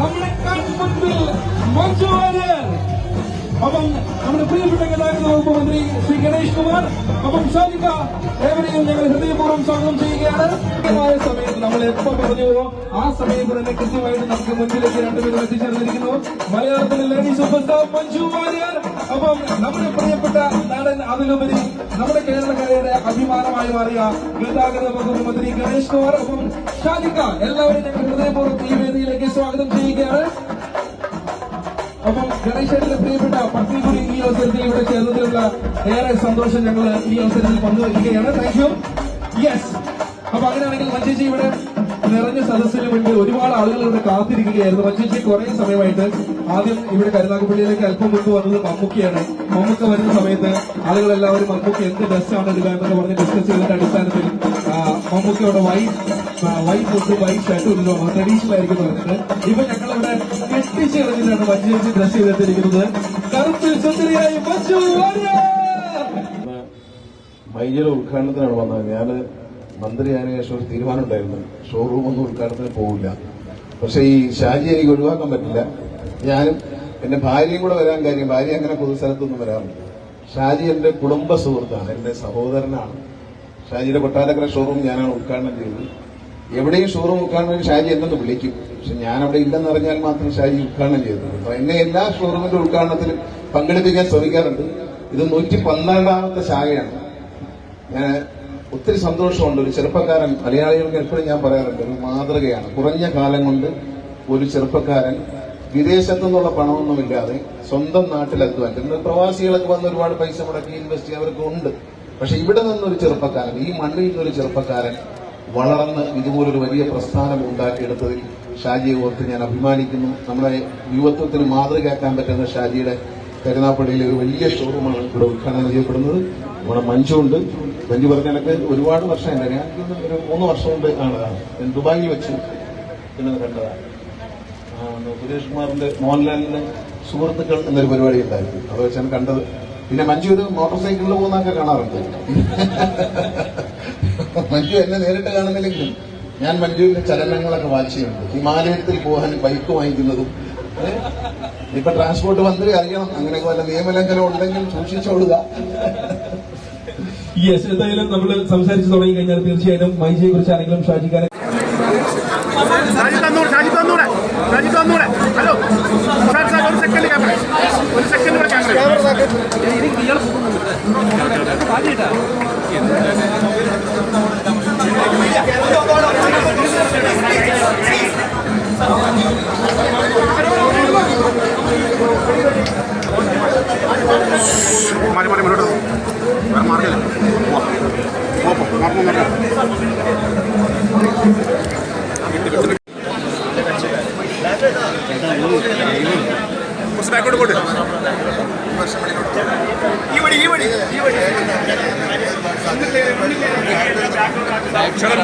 നമ്മളെക്കാട്ട് മുൻപിൽ മഞ്ജു വാര്യർ ഒപ്പം നമ്മുടെ പ്രിയപ്പെട്ട ഗതാഗത വകുപ്പ് ശ്രീ ഗണേഷ് കുമാർ ഒപ്പം ഷാജിക്ക ഏവരെയും ഞങ്ങൾ ഹൃദയപൂർവം ചെയ്യുകയാണ്. കൃത്യമായ സമയത്ത് നമ്മൾ എപ്പോൾ ആ സമയത്ത് തന്നെ കൃത്യമായിട്ട് നമുക്ക് മുൻപിലേക്ക് രണ്ടുപേരും എത്തിച്ചേർന്നിരിക്കുന്നു. മലയാളത്തിലെ lady super star Manju Warrier അപ്പം നമ്മുടെ പ്രിയപ്പെട്ട നാടൻ അതിലുപരി നമ്മുടെ കേരളക്കരയുടെ അഭിമാനമായി മാറിയ ഗതാഗത വകുപ്പ് മന്ത്രി ഗണേഷ് കുമാർ അപ്പം ഷാജിക്ക എല്ലാവരും ഹൃദയപൂർവം ഈ വേദിയിലേക്ക് സ്വാഗതം ചെയ്യുകയാണ്. അപ്പം ഗണേശന്റെ പ്രിയപ്പെട്ട പത്നി ഈ അവസരത്തിൽ ഇവിടെ ചേർന്നതിലുള്ള ഏറെ സന്തോഷം ഞങ്ങൾ ഈ അവസരത്തിൽ പങ്കുവയ്ക്കുകയാണ്. താങ്ക് യു യെസ് അപ്പൊ അങ്ങനെയാണെങ്കിൽ മഞ്ചേച്ചി ഇവിടെ നിറഞ്ഞ സദസ്സിന് മുൻപിൽ ഒരുപാട് ആളുകൾ ഇവിടെ കാത്തിരിക്കുകയായിരുന്നു. പക്ഷേ കുറെ സമയമായിട്ട് ആദ്യം ഇവിടെ കരുനാഗപ്പള്ളിയിലേക്ക് അല്പം മുമ്പ് വന്നത് മമ്മൂക്കിയാണ്. മമ്മൂക്ക വരുന്ന സമയത്ത് ആളുകൾ എല്ലാവരും മമ്മൂക്ക് എന്ത് ഡ്രസ്സാണ് ഇടുക എന്നൊക്കെ പറഞ്ഞ് ഡിസ്കസ് ചെയ്തതിന്റെ അടിസ്ഥാനത്തിൽ മമ്മൂക്കയുടെ wife white food white shirt ഇടുന്നു ട്രഡീഷണൽ ആയിരിക്കും പറഞ്ഞിട്ട്. ഇപ്പൊ ഞങ്ങളിവിടെ കെട്ടിച്ച് കളഞ്ഞിട്ടാണ് മഞ്ചേച്ചി ഡ്രസ് ചെയ്തിട്ടിരിക്കുന്നത്. കറുപ്പിൽ സുന്ദരിയായി. മൈജയുടെ ഉദ്ഘാടനത്തിനാണ് വന്നത്. ഞാൻ മന്ത്രിയായതിനു ശേഷം ഒരു തീരുമാനമുണ്ടായിരുന്നു ഷോറൂം ഒന്നും ഉദ്ഘാടനത്തിന് പോകില്ല പക്ഷേ ഈ ഷാജി എനിക്ക് ഒഴിവാക്കാൻ പറ്റില്ല. ഞാനും എന്റെ ഭാര്യയും കൂടെ വരാൻ കാര്യം ഭാര്യ അങ്ങനെ പൊതുസ്ഥലത്തൊന്നും വരാറില്ല. ഷാജി എന്റെ കുടുംബ സുഹൃത്താണ് എന്റെ സഹോദരനാണ്. ഷാജിയുടെ കൊട്ടാരക്കര ഷോറൂം ഞാനാണ് ഉദ്ഘാടനം ചെയ്തത്. എവിടെയും ഷോറൂം ഉദ്ഘാടനം ഷാജി എന്നൊന്ന് വിളിക്കും. പക്ഷെ ഞാൻ അവിടെ ഇല്ലെന്ന് അറിഞ്ഞാൽ മാത്രം ഷാജി ഉദ്ഘാടനം ചെയ്തത് അപ്പൊ എന്നെ എല്ലാ ഷോറൂമിന്റെ ഉദ്ഘാടനത്തിലും പങ്കെടുപ്പിക്കാൻ ശ്രമിക്കാറുണ്ട്. ഇത് നൂറ്റി പന്ത്രണ്ടാമത്തെ ശാഖയാണ്. ഞാൻ ഒത്തിരി സന്തോഷമുണ്ട്. ഒരു ചെറുപ്പക്കാരൻ മലയാളികൾക്ക് എപ്പോഴും ഞാൻ പറയാറുണ്ട് ഒരു മാതൃകയാണ്. കുറഞ്ഞ കാലം കൊണ്ട് ഒരു ചെറുപ്പക്കാരൻ വിദേശത്തു നിന്നുള്ള പണമൊന്നുമില്ലാതെ സ്വന്തം നാട്ടിൽ ഇന്ന് പ്രവാസികളൊക്കെ വന്ന് ഒരുപാട് പൈസ മുടക്കി ഇൻവെസ്റ്റ് അവർക്ക് ഉണ്ട്. പക്ഷെ ഇവിടെ നിന്നൊരു ചെറുപ്പക്കാരൻ ഈ മണ്ണിൽ നിന്നൊരു ചെറുപ്പക്കാരൻ വളർന്ന് ഇതുപോലൊരു വലിയ പ്രസ്ഥാനം ഉണ്ടാക്കിയെടുത്തതിൽ ഷാജിയെ ഓർത്ത് ഞാൻ അഭിമാനിക്കുന്നു. നമ്മുടെ യുവത്വത്തിന് മാതൃകയാക്കാൻ പറ്റുന്ന ഷാജിയുടെ കരുനാപ്പള്ളിയിലെ ഒരു വലിയ ഷോറൂമാണ് ഇവിടെ ഉദ്ഘാടനം ചെയ്യപ്പെടുന്നത്. നമ്മുടെ മഞ്ജു ഉണ്ട് മഞ്ജു പറഞ്ഞ കണക്ക് ഒരുപാട് വർഷം ഞാൻ എനിക്ക് ഒരു മൂന്ന് വർഷം മുമ്പ് ആണ് ദുബായിൽ വെച്ച് പിന്നെ കണ്ടതാണ്. സുരേഷ് കുമാറിന്റെ മോഹൻലാലിന്റെ സുഹൃത്തുക്കൾ എന്നൊരു പരിപാടി ഉണ്ടായിരുന്നു. അത് വെച്ചാണ് കണ്ടത്. പിന്നെ മഞ്ജു ഇത് മോട്ടോർ സൈക്കിളിൽ പോകുന്നതൊക്കെ കാണാറുണ്ട്. മഞ്ജു എന്നെ നേരിട്ട് കാണുന്നില്ലെങ്കിലും ഞാൻ മഞ്ജുവിന്റെ ചലനങ്ങളൊക്കെ വാച്ച് ചെയ്യുന്നുണ്ട്. ഹിമാലയത്തിൽ പോകാൻ ബൈക്ക് വാങ്ങിക്കുന്നതും ഇപ്പൊ ട്രാൻസ്പോർട്ട് മന്ത്രി അറിയണം. അങ്ങനെയൊക്കെ വല്ല നിയമലംഘനം ഉണ്ടെങ്കിൽ സൂക്ഷിച്ചോളുക. യെസ് എന്തായാലും നമ്മൾ സംസാരിച്ചു തുടങ്ങി കഴിഞ്ഞാൽ തീർച്ചയായിട്ടും മൈജിയെ കുറിച്ച് ആരെങ്കിലും ഷാജിക്കാരെ ഹലോ. ഒരു സെക്കൻഡ് ക്യാമറ. ഒരു സെക്കൻഡ് കൂടെ ക്യാമറ. മാറി മാറി മുന്നോട്ട്. വേറെ മാർഗമില്ല. ബാക്കോട്ട് പോട്ട് ഈ വഴി ഈ വഴി ഈ വഴി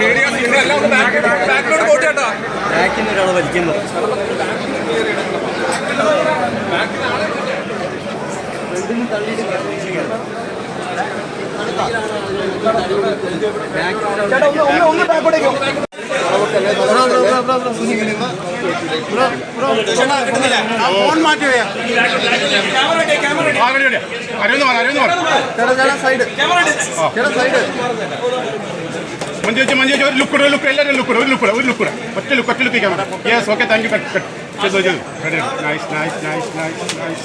മീഡിയ നിങ്ങളെല്ലാം ഒന്ന് ബാക്കിലോട്ട് പോട്ട് ചേട്ടാ ബാക്കിൽ ഒരാൾ ഫോൺ മാറ്റി വയ്യാ അരവിന്ദ് മാറി അരവിന്ദ് മാറി മഞ്ജു ചേച്ചി മഞ്ജു ചേച്ചി ഒരു ലുക്ക് ഒരു ലുക്ക് എല്ലാവരും ലുക്ക് ഒരു ലുക്ക് ഒരു ലുക്ക് ഒറ്റ ലുക്ക് ഒറ്റ look camera yes okay thank you cut cut ചെയ്തു ചെയ്തു nice nice nice nice nice